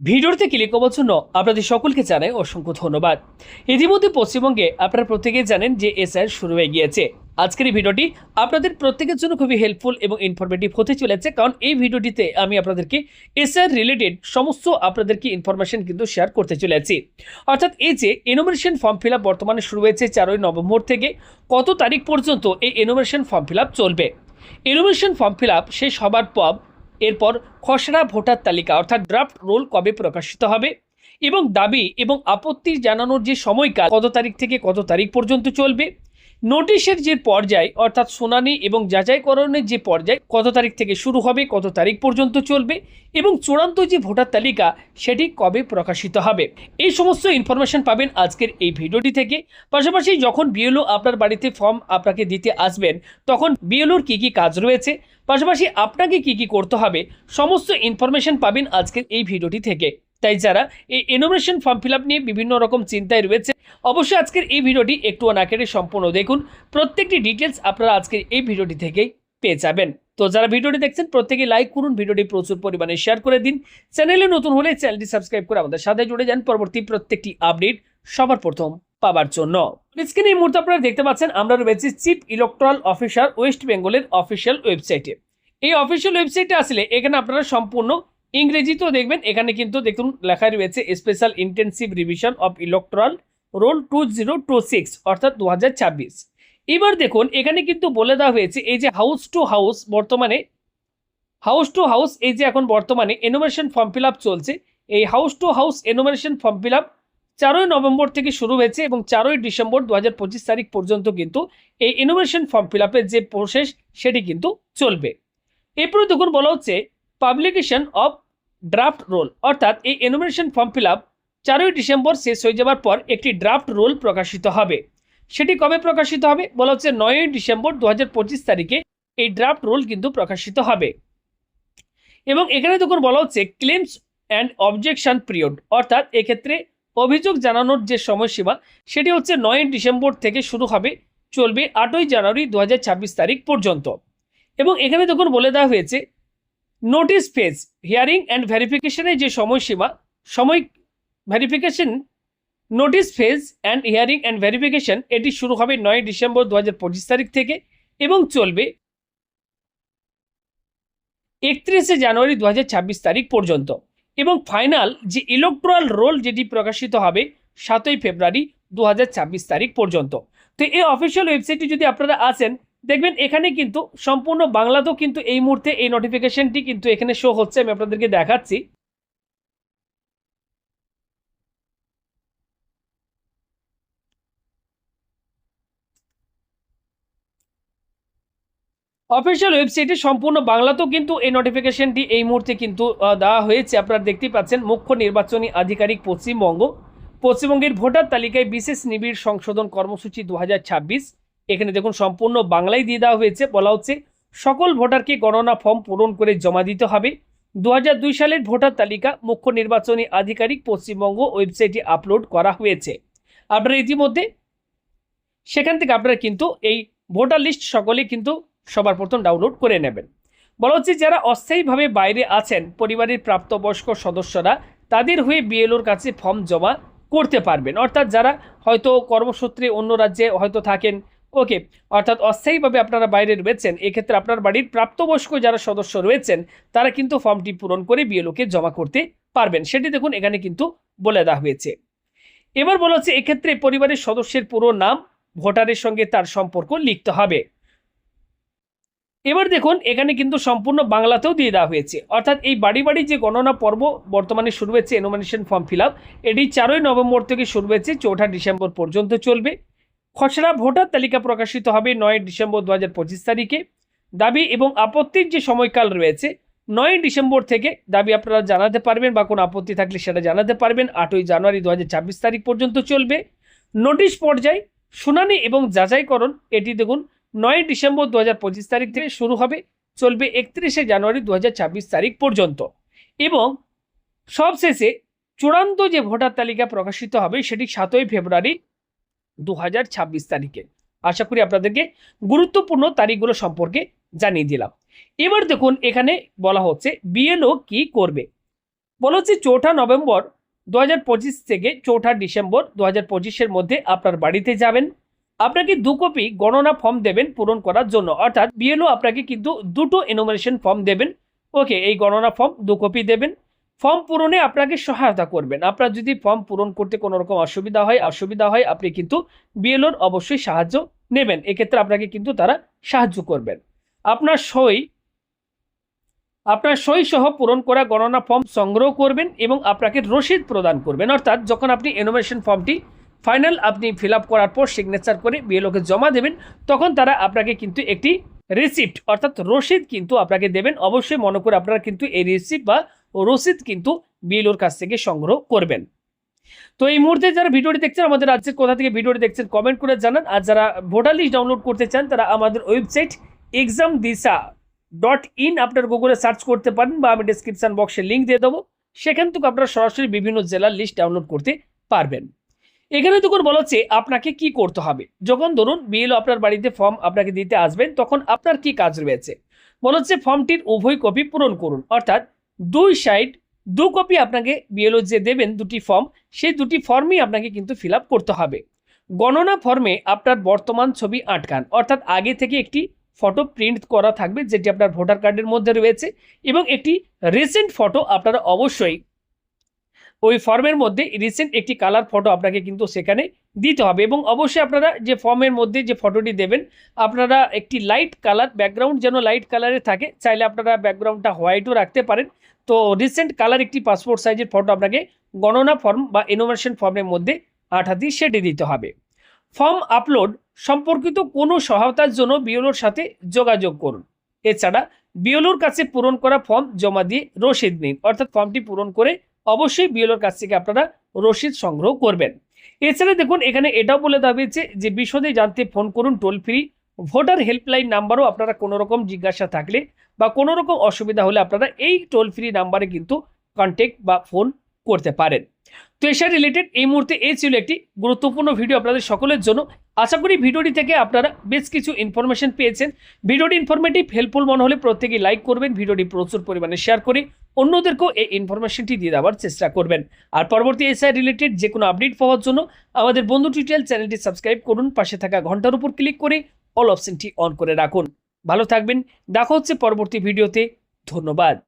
ভিডিওতে ক্লিক করার জন্য আপনাদের সকলকে জানাই অসংখ্য ধন্যবাদ। ইতিমধ্যে পশ্চিমবঙ্গে আপনারা প্রত্যেকেই জানেন যে এসআর শুরু হয়ে গিয়েছে। আজকের এই ভিডিওটি আপনাদের প্রত্যেকের জন্য খুবই হেল্পফুল এবং ইনফরমেটিভ হতে চলেছে, কারণ এই ভিডিওটিতে আমি আপনাদেরকে এসআর রিলেটেড সমস্ত আপনাদেরকে ইনফরমেশন কিন্তু শেয়ার করতে চলেছি। অর্থাৎ এই যে এনোমিনেশন ফর্ম ফিল বর্তমানে শুরু হয়েছে চারই নভেম্বর থেকে, কত তারিখ পর্যন্ত এই এনোমিনেশন ফর্ম ফিল চলবে? এনোমিনেশন ফর্ম ফিল শেষ হবার পর এরপর খসড়া ভোটার তালিকা, অর্থাৎ ড্রাফট রোল কবে প্রকাশিত হবে এবং দাবি এবং আপত্তি জানানোর যে সময়কাল, কত তারিখ থেকে কত তারিখ পর্যন্ত চলবে নোটিশের যে পর্যায়, অর্থাৎ শুনানি এবং যাচাইকরণের যে পর্যায়, কত তারিখ থেকে শুরু হবে, কত তারিখ পর্যন্ত চলবে এবং চূড়ান্ত যে ভোটার তালিকা, সেটি কবে প্রকাশিত হবে। এই সমস্ত ইনফরমেশন পাবেন আজকের এই ভিডিওটি থেকে। পাশাপাশি যখন বিএলও আপনার বাড়িতে ফর্ম আপনাকে দিতে আসবেন, তখন বিএলওর কী কী কাজ রয়েছে? পাশাপাশি আপনাকে কি কি করতে হবে? সমস্ত ইনফরমেশন পাবেন আজকের এই ভিডিওটি থেকে। তাই যারা এই ইনোভেশন ফর্ম ফিল নিয়ে বিভিন্ন রকম চিন্তায় রয়েছে অবশ্যই আজকের এই ভিডিওটি একটু না সম্পূর্ণ দেখুন। প্রত্যেকটি ডিটেলস আপনারা আজকের এই ভিডিওটি থেকেই পেয়ে যাবেন। তো যারা ভিডিওটি দেখছেন প্রত্যেকে লাইক করুন, ভিডিওটি প্রচুর পরিমাণে শেয়ার করে দিন। চ্যানেলে নতুন হলে চ্যানেলটি সাবস্ক্রাইব করে আমাদের সাথে জুড়ে যান। পরবর্তী প্রত্যেকটি আপডেট সবার প্রথম পাবার জন্য। স্ক্রিনে এই মুহূর্তে আপনারা দেখতে পাচ্ছেন, আমরা রয়েছি চিফ ইলেকট্রাল অফিসার ওয়েস্ট বেঙ্গলের অফিসিয়াল ওয়েবসাইটে এই অফিসিয়াল ওয়েবসাইটে আসলে এখানে আপনারা সম্পূর্ণ ইংরেজিতেও দেখবেন। এখানে কিন্তু দেখুন লেখা রয়েছে special intensive revision of electoral roll two zero two six অর্থাৎ দু হাজার ছাব্বিশ। এবার দেখুন, এখানে কিন্তু বলে দেওয়া হয়েছে, এই যে হাউস টু হাউস বর্তমানে হাউস টু হাউস এই যে এখন বর্তমানে এনোভেশন ফর্ম ফিল চলছে, এই house to house enumeration form fill up চারই নভেম্বর থেকে শুরু হয়েছে এবং চারই ডিসেম্বর দু হাজার পঁচিশ তারিখ পর্যন্ত কিন্তু এই ইনোভেশন ফর্ম ফিল যে প্রসেস সেটি কিন্তু চলবে। এরপরে দেখুন বলা হচ্ছে পাবলিকেশন অফ ড্রাফট রোল অর্থাৎ এই এনোমিনেশন ফর্ম ফিল চারই ডিসেম্বর শেষ হয়ে যাওয়ার পর একটি ড্রাফট রোল প্রকাশিত হবে। সেটি কবে প্রকাশিত হবে? বলা হচ্ছে নয়ই ডিসেম্বর দু হাজার পঁচিশ তারিখে এই ড্রাফট রোল কিন্তু প্রকাশিত হবে। এবং এখানে দেখুন বলা হচ্ছে ক্লেমস অ্যান্ড অবজেকশন পিরিয়ড অর্থাৎ এক্ষেত্রে অভিযোগ জানানোর যে সময়সীমা, সেটি হচ্ছে নয়ই ডিসেম্বর থেকে শুরু হবে, চলবে আটই জানুয়ারি দু হাজার ছাব্বিশ তারিখ পর্যন্ত। এবং এখানে দেখুন বলে দেওয়া হয়েছে নোটিশ ফেজ হিয়ারিং অ্যান্ড ভেরিফিকেশনের যে সময়সীমা, সময় verification notice phase and hearing and verification এটি শুরু হবে নয় ডিসেম্বর দু হাজার পঁচিশ তারিখ থেকে এবং চলবে একত্রিশে জানুয়ারি দু হাজার ছাব্বিশ তারিখ পর্যন্ত। এবং ফাইনাল যে ইলেকট্রাল রোল যেটি প্রকাশিত হবে সাতই ফেব্রুয়ারি দু হাজার ছাব্বিশ তারিখ পর্যন্ত। তো এই অফিসিয়াল ওয়েবসাইটে যদি আপনারা আসেন, দেখবেন এখানে কিন্তু সম্পূর্ণ বাংলাতেও কিন্তু এই মুহূর্তে এই নোটিফিকেশনটি কিন্তু এখানে শো হচ্ছে, আমি আপনাদেরকে দেখাচ্ছি। অফিসিয়াল ওয়েবসাইটে সম্পূর্ণ বাংলাতেও কিন্তু এই নোটিফিকেশনটি এই মুহূর্তে কিন্তু দেওয়া হয়েছে। আপনারা দেখতেই পাচ্ছেন, মুখ্য নির্বাচনী আধিকারিক পশ্চিমবঙ্গ। পশ্চিমবঙ্গের ভোটার তালিকায় বিশেষ নিবিড় সংশোধন কর্মসূচি দু হাজার ছাব্বিশ। এখানে দেখুন, সম্পূর্ণ বাংলায় দিয়ে দেওয়া হয়েছে। বলা হচ্ছে, সকল ভোটারকে গণনা ফর্ম পূরণ করে জমা দিতে হবে। দু হাজার দুই সালের ভোটার তালিকা মুখ্য নির্বাচনী আধিকারিক পশ্চিমবঙ্গ ওয়েবসাইটে আপলোড করা হয়েছে। আপনারা ইতিমধ্যে, সেখান থেকে আপনারা কিন্তু এই ভোটার লিস্ট সকলে কিন্তু সবার প্রথম ডাউনলোড করে নেবেন। বলা হচ্ছে যারা অস্থায়ীভাবে বাইরে আছেন, পরিবারের প্রাপ্তবয়স্ক সদস্যরা, তাদের হয়ে বিএলওর কাছে ফর্ম জমা করতে পারবেন। অর্থাৎ যারা হয়তো কর্মসূত্রে অন্য রাজ্যে হয়তো থাকেন, ওকে, অর্থাৎ অস্থায়ীভাবে আপনারা বাইরে রয়েছেন, এক্ষেত্রে আপনার বাড়ির প্রাপ্তবয়স্ক যারা সদস্য রয়েছেন, তারা কিন্তু ফর্মটি পূরণ করে বিএলওকে জমা করতে পারবেন। সেটি দেখুন, এখানে কিন্তু বলে দেওয়া হয়েছে। এবার বলা হচ্ছে, এক্ষেত্রে পরিবারের সদস্যের পুরো নাম, ভোটারের সঙ্গে তার সম্পর্ক লিখতে হবে। এবার দেখুন, এখানে কিন্তু সম্পূর্ণ বাংলাতেও দিয়ে দেওয়া হয়েছে। অর্থাৎ এই বাড়ি বাড়ি যে গণনা পর্ব বর্তমানে শুরু হয়েছে এনোমিনেশন ফর্ম ফিল এটি চারই নভেম্বর থেকে শুরু হয়েছে, চৌঠা ডিসেম্বর পর্যন্ত চলবে। খসড়া ভোটার তালিকা প্রকাশিত হবে নয় ডিসেম্বর দু হাজার পঁচিশ তারিখে। দাবি এবং আপত্তির যে সময়কাল রয়েছে, নয় ডিসেম্বর থেকে দাবি আপনারা জানাতে পারবেন বা কোনো আপত্তি থাকলে সেটা জানাতে পারবেন। আটই জানুয়ারি দু হাজার ছাব্বিশ তারিখ পর্যন্ত চলবে। নোটিশ পর্যায়, শুনানি এবং যাচাইকরণ, এটি দেখুন নয় ডিসেম্বর দু হাজার পঁচিশ তারিখ থেকে শুরু হবে, চলবে একত্রিশে জানুয়ারি দু হাজার ছাব্বিশ তারিখ পর্যন্ত। এবং সবশেষে চূড়ান্ত যে ভোটার তালিকা প্রকাশিত হবে সেটি সাতই ফেব্রুয়ারি দু হাজার ছাব্বিশ তারিখে। আশা করি আপনাদেরকে গুরুত্বপূর্ণ তারিখগুলো সম্পর্কে জানিয়ে দিলাম। এবার দেখুন এখানে বলা হচ্ছে বিএলও কি করবে। বলা হচ্ছে চৌঠা নভেম্বর দু হাজার পঁচিশ থেকে চৌঠা ডিসেম্বর দু হাজার মধ্যে আপনার বাড়িতে যাবেন। আপনাকে দু কপি গণনা ফর্ম দেবেন পূরণ করার জন্য। অর্থাৎ বিএলও আপনাকে কিন্তু দুটো এনোমিনেশন ফর্ম দেবেন। ওকে এই গণনা ফর্ম দু কপি দেবেন। ফর্ম পূরণে আপনাকে সহায়তা করবেন। আপনার যদি ফর্ম পূরণ করতে কোনো রকম অসুবিধা হয় অসুবিধা হয়, আপনি কিন্তু বিএলওর অবশ্যই সাহায্য নেবেন। এক্ষেত্রে আপনাকে কিন্তু তারা সাহায্য করবেন। আপনার সই আপনার সই সহ পূরণ করা গণনা ফর্ম সংগ্রহ করবেন এবং আপনাকে রসিদ প্রদান করবেন। অর্থাৎ যখন আপনি এনোভেশন ফর্মটি ফাইনাল আপনি ফিল আপ করার পর সিগনেচার করে বিএলওকে জমা দেবেন, তখন তারা আপনাকে কিন্তু একটি রিসিপ্ট অর্থাৎ রসিদ কিন্তু আপনাকে দেবেন। অবশ্যই মনে করে আপনারা কিন্তু এই রিসিপ্ট বা রসিদ কিন্তু বিএলওর কাছ থেকে সংগ্রহ করবেন। তো এই মুহূর্তে যারা ভিডিওটি দেখছেন, আমাদের রাজ্যের কোথা থেকে ভিডিওটি দেখছেন কমেন্ট করে জানান। আর যারা ভোটার লিস্ট ডাউনলোড করতে চান, তারা আমাদের website exam Disha dot in আপনার গুগলে সার্চ করতে পারেন বা আমি ডিসক্রিপশন বক্সে লিঙ্ক দিয়ে দেবো। সেখান থেকে আপনারা সরাসরি বিভিন্ন জেলার লিস্ট ডাউনলোড করতে পারবেন। এখানে তখন বলা হচ্ছে, আপনাকে কি করতে হবে? যখন ধরুন বিএলও আপনার বাড়িতে ফর্ম আপনাকে দিতে আসবেন, তখন আপনার কি কাজ রয়েছে? বলা হচ্ছে ফর্মটির উভয় কপি পূরণ করুন। অর্থাৎ, দুই সাইড দু কপি আপনাকে বিএলও যে দেবেন দুটি ফর্ম সেই দুটি ফর্মই আপনাকে কিন্তু ফিল করতে হবে। গণনা ফর্মে আপনার বর্তমান ছবি আটকান। অর্থাৎ, আগে থেকে একটি ফটো প্রিন্ট করা থাকবে, যেটি আপনার ভোটার কার্ডের মধ্যে রয়েছে এবং একটি রিসেন্ট ফটো আপনারা অবশ্যই ওই ফর্মের মধ্যে রিসেন্ট একটি কালার ফটো আপনাকে কিন্তু সেখানে দিতে হবে এবং অবশ্যই আপনারা যে ফর্মের মধ্যে যে ফটোটি দেবেন, আপনারা একটি লাইট কালার ব্যাকগ্রাউন্ড যেন লাইট কালারে থাকে, চাইলে আপনারা ব্যাকগ্রাউন্ডটা হোয়াইটও রাখতে পারেন। তো রিসেন্ট কালার একটি পাসপোর্ট সাইজের ফটো আপনাকে গণনা ফর্ম বা ইনোভেশন ফর্মের মধ্যে আঠাতি সেটে দিতে হবে। ফর্ম আপলোড সম্পর্কিত কোনো সহায়তার জন্য বিওলোর সাথে যোগাযোগ করুন। এছাড়া বিওলোর কাছে পূরণ করা ফর্ম জমা দিয়ে রসিদ নিন। অর্থাৎ ফর্মটি পূরণ করে অবশ্যই বিএলওর কাছ থেকে আপনারা রসিদ সংগ্রহ করবেন। এছাড়া দেখুন, এখানে এটাও বলে দেওয়া হয়েছে যে বিশদে জানতে ফোন করুন টোল ফ্রি। ভোটার হেল্পলাইন নাম্বারও আপনারা কোনো রকম জিজ্ঞাসা থাকলে বা কোনো রকম অসুবিধা হলে আপনারা এই টোল ফ্রি নাম্বারে কিন্তু কন্ট্যাক্ট বা ফোন করতে পারেন। তো এসব রিলেটেড এই মুহূর্তে এই ছিল একটি গুরুত্বপূর্ণ ভিডিও আপনাদের সকলের জন্য। আশা করি ভিডিওটি থেকে আপনারা বেশ কিছু ইনফরমেশন পেয়েছেন। ভিডিওটি ইনফরমেটিভ হেল্পফুল মনে হলে প্রত্যেকেই লাইক করবেন। ভিডিওটি প্রচুর পরিমাণে শেয়ার করে অন্যদেরকেও এই ইনফরমেশনটি দিয়ে দেওয়ার চেষ্টা করবেন। আর পরবর্তী এসআই রিলেটেড যে কোনো আপডেট পাওয়ার জন্য আমাদের বন্ধু টিউটোরিয়াল চ্যানেলটি সাবস্ক্রাইব করুন। পাশে থাকা ঘণ্টার উপর ক্লিক করে অল অপশনটি অন করে রাখুন। ভালো থাকবেন। দেখা হচ্ছে পরবর্তী ভিডিওতে ধন্যবাদ।